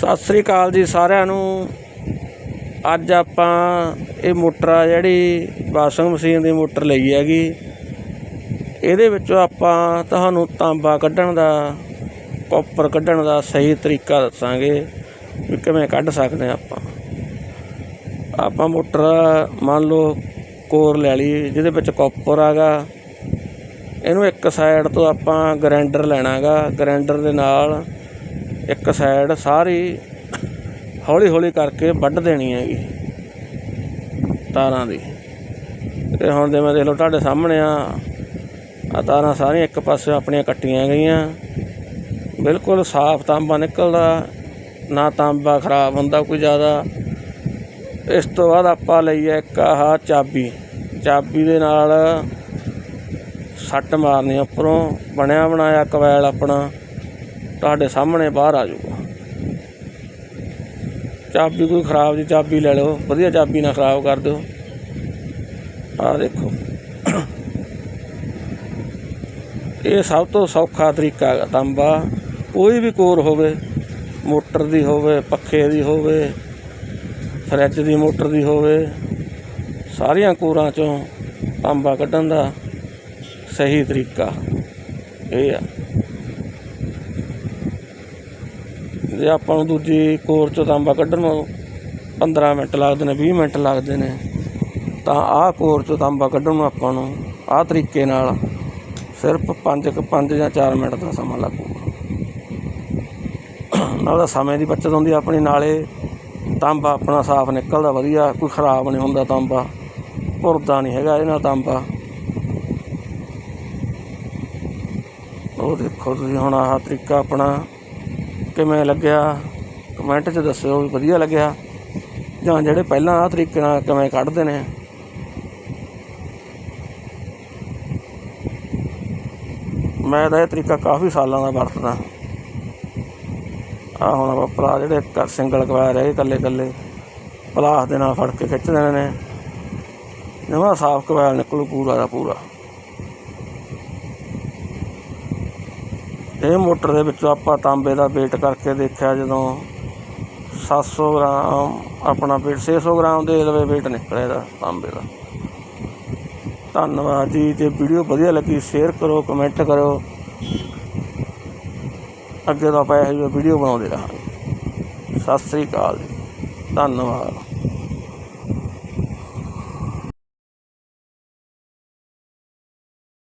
ਸਤਿ ਸ੍ਰੀ ਅਕਾਲ ਜੀ ਸਾਰਿਆਂ ਨੂੰ। ਅੱਜ ਆਪਾਂ ਇਹ ਮੋਟਰ ਆ ਜਿਹੜੀ ਵਾਸ਼ਿੰਗ ਮਸ਼ੀਨ ਦੀ ਮੋਟਰ ਲਈ ਹੈਗੀ। ਇਹਦੇ ਵਿੱਚੋਂ ਆਪਾਂ ਤੁਹਾਨੂੰ ਤਾਂਬਾ ਕੱਢਣ ਦਾ ਕਾਪਰ ਕੱਢਣ ਦਾ ਸਹੀ ਤਰੀਕਾ ਦੱਸਾਂਗੇ ਵੀ ਕਿਵੇਂ ਕੱਢ ਸਕਦੇ ਹਾਂ ਆਪਾਂ। ਆਪਾਂ ਮੋਟਰ ਮੰਨ ਲਓ ਕੋਰ ਲੈ ਲਈ, ਜਿਹਦੇ ਵਿੱਚ ਕਾਪਰ ਆਗਾ। ਇਹਨੂੰ ਇੱਕ ਸਾਈਡ ਤੋਂ ਆਪਾਂ ਗ੍ਰਾਈਂਡਰ ਲੈਣਾਗਾ ਗ੍ਰਾਈਂਡਰ ਦੇ ਨਾਲ ਇੱਕ ਸਾਈਡ ਸਾਰੀ ਹੌਲੀ ਹੌਲੀ ਕਰਕੇ ਵੱਢ ਦੇਣੀ ਹੈਗੀ ਤਾਰਾਂ ਦੀ। ਤੇ ਹੁਣ ਜਿਵੇਂ ਦੇਖ ਲਓ ਤੁਹਾਡੇ ਸਾਹਮਣੇ ਆ ਆ ਤਾਰਾਂ ਸਾਰੀਆਂ ਇੱਕ ਪਾਸੇ ਆਪਣੀਆਂ ਕੱਟੀਆਂ ਗਈਆਂ। ਬਿਲਕੁਲ ਸਾਫ਼ ਤਾਂਬਾ ਨਿਕਲਦਾ, ਨਾ ਤਾਂਬਾ ਖਰਾਬ ਹੁੰਦਾ ਕੋਈ ਜ਼ਿਆਦਾ। ਇਸ ਤੋਂ ਬਾਅਦ ਆਪਾਂ ਲਈ ਹੈ ਇੱਕ ਆਹ ਚਾਬੀ। ਚਾਬੀ ਦੇ ਨਾਲ ਸੱਟ ਮਾਰਨੀ ਉੱਪਰੋਂ ਬਣਿਆ ਬਣਾਇਆ ਕਵੈਲ ਆਪਣਾ। ਤੁਹਾਡੇ ਸਾਹਮਣੇ ਬਾਹਰ ਆ ਜਾਊਗਾ। ਚਾਬੀ ਕੋਈ ਖਰਾਬ ਦੀ ਚਾਬੀ ਲੈ ਲਓ। ਵਧੀਆ ਚਾਬੀ ਨਾ ਖਰਾਬ ਕਰ ਦਿਓ। ਆਹ ਦੇਖੋ। ਇਹ ਸਭ ਤੋਂ ਸੌਖਾ ਤਰੀਕਾ ਹੈ ਤਾਂਬਾ। ਕੋਈ ਵੀ ਕੋਰ ਹੋਵੇ, ਮੋਟਰ ਦੀ ਹੋਵੇ, ਪੱਖੇ ਦੀ ਹੋਵੇ, ਫਰਿੱਜ ਦੀ, ਮੋਟਰ ਦੀ ਹੋਵੇ, ਸਾਰੀਆਂ ਕੋਰਾਂ ਚੋਂ ਤਾਂਬਾ ਕੱਢਣ ਦਾ ਸਹੀ ਤਰੀਕਾ ਇਹ ਆ। ਜੇ ਆਪਾਂ ਨੂੰ ਦੂਜੀ ਕੋਰ ਚੋਂ ਤਾਂਬਾ ਕੱਢਣ ਨੂੰ 15 ਮਿੰਟ ਲੱਗਦੇ ਨੇ 20 ਮਿੰਟ ਲੱਗਦੇ ਨੇ। ਤਾਂ ਆਹ ਕੋਰ ਚੋਂ ਤਾਂਬਾ ਕੱਢਣ ਨੂੰ ਆਪਾਂ ਨੂੰ ਆਹ ਤਰੀਕੇ ਨਾਲ ਸਿਰਫ 5 ਕੁ 5 ਜਾਂ 4 ਮਿੰਟ ਦਾ ਸਮਾਂ ਲੱਗੂਗਾ ਨਾਲ ਦਾ ਸਮੇਂ ਦੀ ਬਚਤ ਹੁੰਦੀ ਆਪਣੀ ਨਾਲੇ ਤਾਂਬਾ ਆਪਣਾ ਸਾਫ਼ ਨਿਕਲਦਾ, ਵਧੀਆ, ਕੋਈ ਖਰਾਬ ਨਹੀਂ ਹੁੰਦਾ ਤਾਂਬਾ। ਭੁਰਦਾ ਨਹੀਂ ਹੈਗਾ ਇਹ ਨਾਲ ਤਾਂਬਾ। ਉਹ ਦੇਖੋ ਤੁਸੀਂ ਹੁਣ ਆਹ ਤਰੀਕਾ ਆਪਣਾ ਕਿਵੇਂ ਲੱਗਿਆ ਕਮੈਂਟ 'ਚ ਦੱਸਿਓ ਵੀ ਵਧੀਆ ਲੱਗਿਆ। ਜਾਂ ਜਿਹੜੇ ਪਹਿਲਾਂ ਆਹ ਤਰੀਕੇ ਨਾਲ ਕਿਵੇਂ ਕੱਢਦੇ ਨੇ। ਮੈਂ ਤਾਂ ਇਹ ਤਰੀਕਾ ਕਾਫੀ ਸਾਲਾਂ ਦਾ ਵਰਤਦਾ। ਆ ਹੁਣ ਆਪਾਂ ਪਲਾ ਜਿਹੜੇ ਕ- ਸਿੰਗਲ ਕਵਾਇਰ ਹੈਗੇ ਇਕੱਲੇ ਇਕੱਲੇ, ਪਲਾਸ ਦੇ ਨਾਲ ਫੜ ਕੇ ਖਿੱਚ ਦੇਣੇ ਨੇ। ਨਵਾਂ ਸਾਫ਼ ਕਵਾਇਰ ਨਿਕਲੂ ਪੂਰਾ ਦਾ ਪੂਰਾ। ਇਹ ਮੋਟਰ ਦੇ ਵਿੱਚੋਂ ਆਪਾਂ ਤਾਂਬੇ ਦਾ ਵੇਟ ਕਰਕੇ ਦੇਖਿਆ ਜਦੋਂ 700 ਗ੍ਰਾਮ, ਆਪਣਾ weight 600 ਗ੍ਰਾਮ ਦੇ ਲਵੇ weight ਨਿਕਲਿਆ ਇਹਦਾ ਤਾਂਬੇ ਦਾ। ਧੰਨਵਾਦ ਜੀ, ਜੇ ਵੀਡੀਓ ਵਧੀਆ ਲੱਗੀ ਸ਼ੇਅਰ ਕਰੋ ਕਮੈਂਟ ਕਰੋ ਅੱਗੇ ਤੋਂ ਆਪਾਂ ਇਹੋ ਜਿਹੀ ਵੀਡੀਓ ਬਣਾਉਂਦੇ ਰਹਾਂਗੇ। ਸਤਿ ਸ੍ਰੀ ਅਕਾਲ ਜੀ। ਧੰਨਵਾਦ।